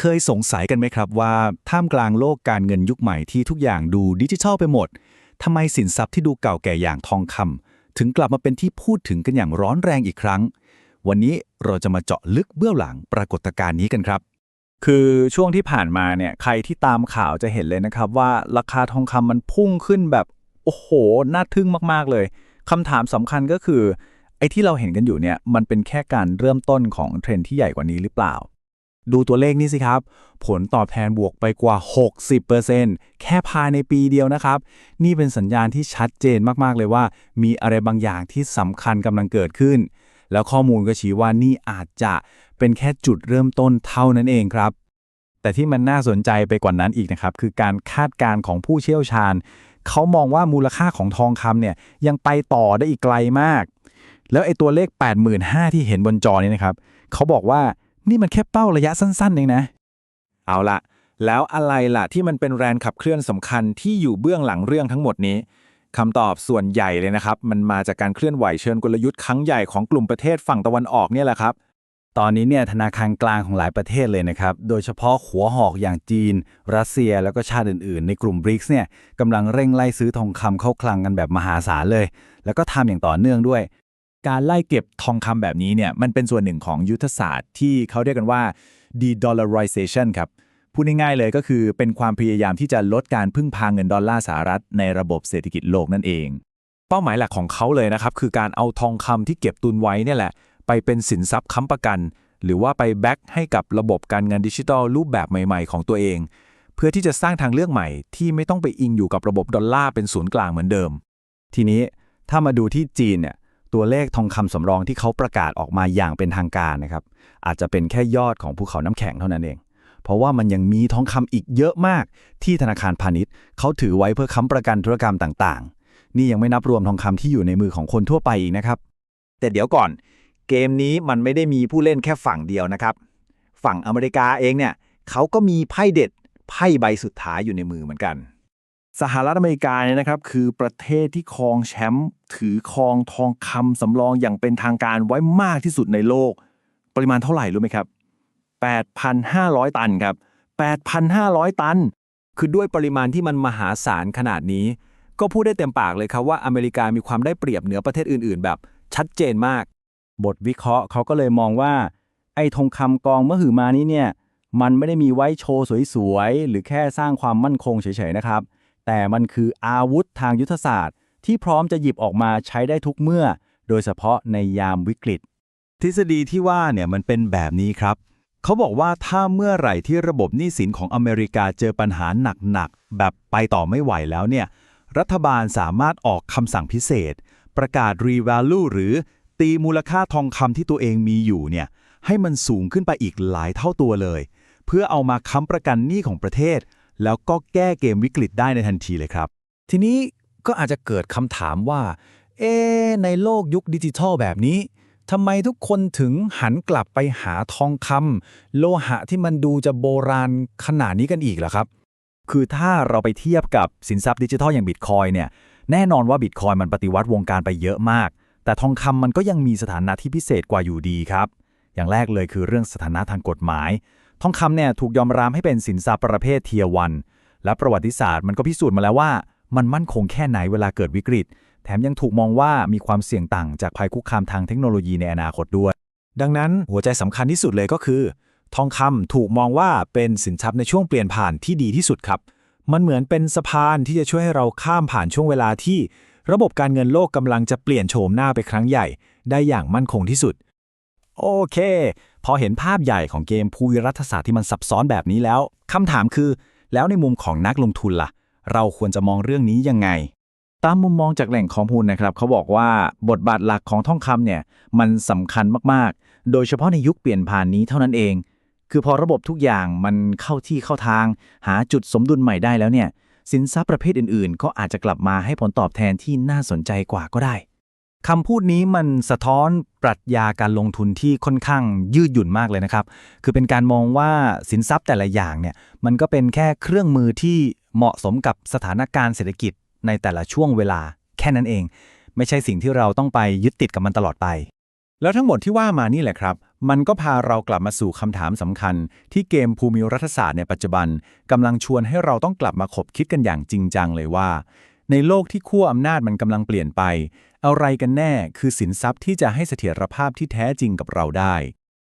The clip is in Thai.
เคยสงสัยกันไหมครับว่าท่ามกลางโลกการเงินยุคใหม่ที่ทุกอย่างดูดิจิทัลไปหมดทำไมสินทรัพย์ที่ดูเก่าแก่อย่างทองคำถึงกลับมาเป็นที่พูดถึงกันอย่างร้อนแรงอีกครั้ง วันนี้เราจะมาเจาะลึกเบื้องหลังปรากฏการณ์นี้กันครับ คือช่วงที่ผ่านมาเนี่ยใครที่ตามข่าวจะเห็นเลยนะครับว่าราคาทองคำมันพุ่งขึ้นแบบโอ้โหน่าทึ่งมากๆเลยคำถามสำคัญก็คือไอ้ที่เราเห็นกันอยู่เนี่ยมันเป็นแค่การเริ่มต้นของเทรนด์ที่ใหญ่กว่านี้หรือเปล่า ดูตัวเลขนี่สิครับ ผลตอบแทนบวกไปกว่า 60%แค่ภายในปีเดียวนะครับ นี่เป็นสัญญาณที่ชัดเจนมากๆเลยว่า มีอะไรบางอย่างที่สำคัญกำลังเกิดขึ้น แล้วข้อมูลก็ชี้ว่านี่อาจจะเป็นแค่จุดเริ่มต้นเท่านั้นเองครับ แต่ที่มันน่าสนใจไปกว่านั้นอีกนะครับ คือการคาดการณ์ของผู้เชี่ยวชาญ เขามองว่ามูลค่าของทองคำเนี่ยยังไปต่อได้อีกไกลมาก แล้วไอ้ตัวเลข 85,000ที่เห็นบนจอนี้นะครับ เขาบอกว่า นี่มันแค่เป้าระยะสั้นๆเองนะ เอาละแล้วอะไรล่ะที่มันเป็นแรงขับเคลื่อนสำคัญที่อยู่เบื้องหลังเรื่องทั้งหมดนี้คำตอบส่วนใหญ่เลยนะครับ มันมาจากการเคลื่อนไหวเชิญกลยุทธ์ครั้งใหญ่ของกลุ่มประเทศฝั่งตะวันออกเนี่ยแหละครับ ตอนนี้เนี่ยธนาคารกลางของหลายประเทศเลยนะครับ โดยเฉพาะหัวหอกอย่างจีน รัสเซียแล้วก็ชาติอื่นๆ ในกลุ่มบริกส์เนี่ยกำลังเร่งไล่ซื้อทองคำเข้าคลังกันแบบมหาศาลเลย แล้วก็ทำอย่างต่อเนื่องด้วย การไล่เก็บทองคำแบบนี้เนี่ยมันเป็นส่วนหนึ่งของยุทธศาสตร์ที่เขาเรียกกันว่า de-dollarization ครับพูดง่ายๆเลยก็คือเป็นความพยายามที่จะลดการพึ่งพาเงินดอลลาร์สหรัฐในระบบเศรษฐกิจโลกนั่นเอง เป้าหมายหลักของเขาเลยนะครับ คือการเอาทองคำที่เก็บตุนไว้เนี่ยแหละ ไปเป็นสินทรัพย์ค้ำประกัน หรือว่าไปแบ็กให้กับระบบการเงินดิจิทัลรูปแบบใหม่ๆ ของตัวเอง เพื่อที่จะสร้างทางเลือกใหม่ ที่ไม่ต้องไปอิงอยู่กับระบบดอลลาร์เป็นศูนย์กลางเหมือนเดิม ทีนี้ถ้ามาดูที่จีนเนี่ย ตัวเลขทองคำสำรองที่เขาประกาศออกมาอย่างเป็นทางการนะครับ อาจจะเป็นแค่ยอดของภูเขาน้ำแข็งเท่านั้นเอง เพราะว่ามันยังมีทองคำอีกเยอะมาก ที่ธนาคารพาณิชย์เขาถือไว้เพื่อค้ำประกันธุรกรรมต่างๆ นี่ยังไม่นับรวมทองคำที่อยู่ในมือของคนทั่วไปอีกนะครับ แต่เดี๋ยวก่อน เกมนี้มันไม่ได้มีผู้เล่นแค่ฝั่งเดียวนะครับ ฝั่งอเมริกาเองเนี่ยเขาก็มีไพ่เด็ดไพ่ใบสุดท้ายอยู่ในมือเหมือนกัน สหรัฐอเมริกาเนี่ยนะครับคือประเทศที่ครองแชมป์ถือครองทองคำสำรองอย่างเป็นทางการไว้มากที่สุดในโลก ปริมาณเท่าไหร่รู้ไหมครับ 8,500 ตันครับ 8,500 ตัน คือด้วยปริมาณที่มันมหาศาลขนาดนี้ ก็พูดได้เต็มปากเลยครับว่าอเมริกามีความได้เปรียบเหนือประเทศอื่น ๆ แบบชัดเจนมาก บทวิเคราะห์เขาก็เลยมองว่า ไอ้ทองคำกองมหึมานี้เนี่ยมันไม่ได้มีไว้โชว์สวยๆหรือแค่สร้างความมั่นคงเฉยๆนะครับ แต่มันคืออาวุธทางยุทธศาสตร์ ที่พร้อมจะหยิบออกมาใช้ได้ทุกเมื่อ โดยเฉพาะในยามวิกฤต ทฤษฎีที่ว่าเนี่ยมันเป็นแบบนี้ครับ เขาบอกว่าถ้าเมื่อไหร่ที่ระบบหนี้สินของอเมริกาเจอปัญหาหนักๆแบบไปต่อไม่ไหวแล้วเนี่ยรัฐบาลสามารถออกคำสั่งพิเศษ ประกาศ revalue หรือตีมูลค่าทองคำที่ตัวเองมีอยู่เนี่ยให้มันสูงขึ้นไปอีกหลายเท่าตัวเลย เพื่อเอามาค้ำประกันหนี้ของประเทศ แล้วก็แก้เกมวิกฤตได้ในทันทีเลยครับ ทีนี้ก็อาจจะเกิดคำถามว่า เอ ในโลกยุคดิจิทัลแบบนี้ทำไมทุกคนถึงหันกลับไปหาทองคำโลหะที่มันดูจะโบราณขนาดนี้กันอีกล่ะครับ คือถ้าเราไปเทียบกับสินทรัพย์ดิจิทัลอย่างบิตคอยเนี่ยแน่นอนว่าบิตคอยมันปฏิวัติวงการไปเยอะมาก แต่ทองคำมันก็ยังมีสถานะที่พิเศษกว่าอยู่ดีครับ อย่างแรกเลยคือเรื่องสถานะทางกฎหมาย ทองคำเนี่ยถูกยอมรับให้เป็นสินทรัพย์ประเภทเทียวัน และประวัติศาสตร์มันก็พิสูจน์มาแล้วว่า มันมั่นคงแค่ไหนเวลาเกิดวิกฤต แถมยังถูกมองว่ามีความเสี่ยงต่างจากภัยคุกคามทางเทคโนโลยีในอนาคตด้วย ดังนั้นหัวใจสำคัญที่สุดเลยก็คือ ทองคำถูกมองว่าเป็นสินทรัพย์ในช่วงเปลี่ยนผ่านที่ดีที่สุดครับ มันเหมือนเป็นสะพานที่จะช่วยให้เราข้ามผ่านช่วงเวลาที่ ระบบการเงินโลกกำลังจะเปลี่ยนโฉมหน้าไปครั้งใหญ่ ได้อย่างมั่นคงที่สุด โอเค พอเห็นภาพใหญ่ของเกมภูมิรัฐศาสตร์ที่มันซับซ้อนแบบนี้แล้วคำถามคือ แล้วในมุมของนักลงทุนล่ะ เราควรจะมองเรื่องนี้ยังไง ตามมุมมองจากแหล่งข้อมูลนะครับ เขาบอกว่าบทบาทหลักของทองคำเนี่ยมันสำคัญมากๆ โดยเฉพาะในยุคเปลี่ยนผ่านนี้เท่านั้นเอง คือพอระบบทุกอย่างมันเข้าที่เข้าทาง หาจุดสมดุลใหม่ได้แล้วเนี่ยสินทรัพย์ประเภทอื่นๆ ก็อาจจะกลับมาให้ผลตอบแทนที่น่าสนใจกว่าก็ได้ คำพูดนี้มันสะท้อนปรัชญาการลงทุนที่ค่อนข้างยืดหยุ่นมากเลยนะครับ คือเป็นการมองว่าสินทรัพย์แต่ละอย่างเนี่ยมันก็เป็นแค่เครื่องมือที่เหมาะสมกับสถานการณ์เศรษฐกิจในแต่ละช่วงเวลาแค่นั้นเอง ไม่ใช่สิ่งที่เราต้องไปยึดติดกับมันตลอดไป แล้วทั้งหมดที่ว่ามานี่แหละครับ มันก็พาเรากลับมาสู่คำถามสำคัญ ที่เกมภูมิรัฐศาสตร์ในปัจจุบันกำลังชวนให้เราต้องกลับมาขบคิดกันอย่างจริงจังเลยว่า ในโลกที่ขั้วอำนาจมันกำลังเปลี่ยนไป อะไรกันแน่คือสินทรัพย์ที่จะให้เสถียรภาพที่แท้จริงกับเราได้